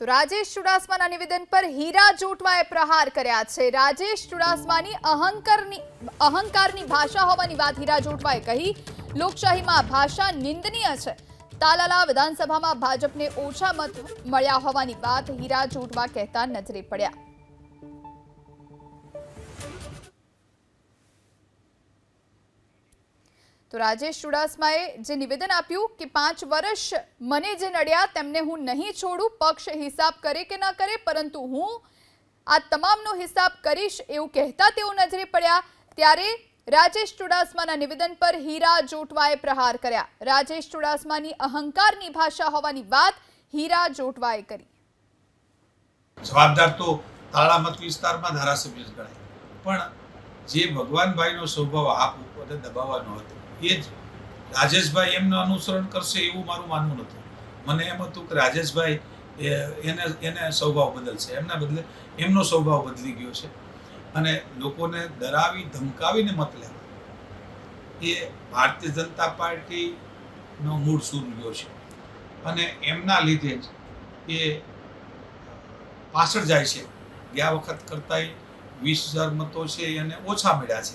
તો રાજેશ ચુડાસમાના નિવેદન પર હીરા જોટવાએ પ્રહાર કર્યા છે. રાજેશ ચુડાસમાની અહંકારની અહંકારની ભાષા હોવાની વાત હીરા જોટવાએ કહી. લોકશાહીમાં ભાષા નિંદનીય છે. તાલાલા વિધાનસભામાં ભાજપને ઓછા મત મળ્યા હોવાની વાત હીરા જોટવા કહેતા નજરે પડ્યા. તો રાજેશ ચુડાસમાએ જે નિવેદન આપ્યું કે પાંચ વર્ષ મને જે નડ્યા તેમને હું નહીં છોડું, પક્ષ હિસાબ કરે કે ન કરે, પરંતુ હું આ તમામનો હિસાબ કરીશ એવું કહેતા તેઓ નજરે પડ્યા. ત્યારે રાજેશ ચુડાસમાના નિવેદન પર હીરા જોટવાએ પ્રહાર કર્યા. રાજેશ ચુડાસમાની અહંકારની ભાષા હોવાની વાત હીરા જોટવાએ કરી. જવાબદાર તો તાળા મત વિસ્તારમાં ધારાસભ્ય જ ગણાય. પણ જે ભગવાનભાઈનો સ્વભાવ આપ ઉપર દબાવવાનો હતો, એ જ. રાજેશભાઈ એમનું અનુસરણ કરશે એવું મારું માનવું નહોતું મને એમ હતું કે રાજેશભાઈ એને એને સ્વભાવ બદલશે. એમના બદલે એમનો સ્વભાવ બદલી ગયો છે. અને લોકોને ડરાવી, ધમકાવીને મત લેવા એ ભારતીય જનતા પાર્ટીનો મૂળ સૂર ગયો છે. અને એમના લીધે જ એ પાછળ જાય છે. ગયા વખત કરતાંય વીસ હજાર મતો છે એને ઓછા મળ્યા છે.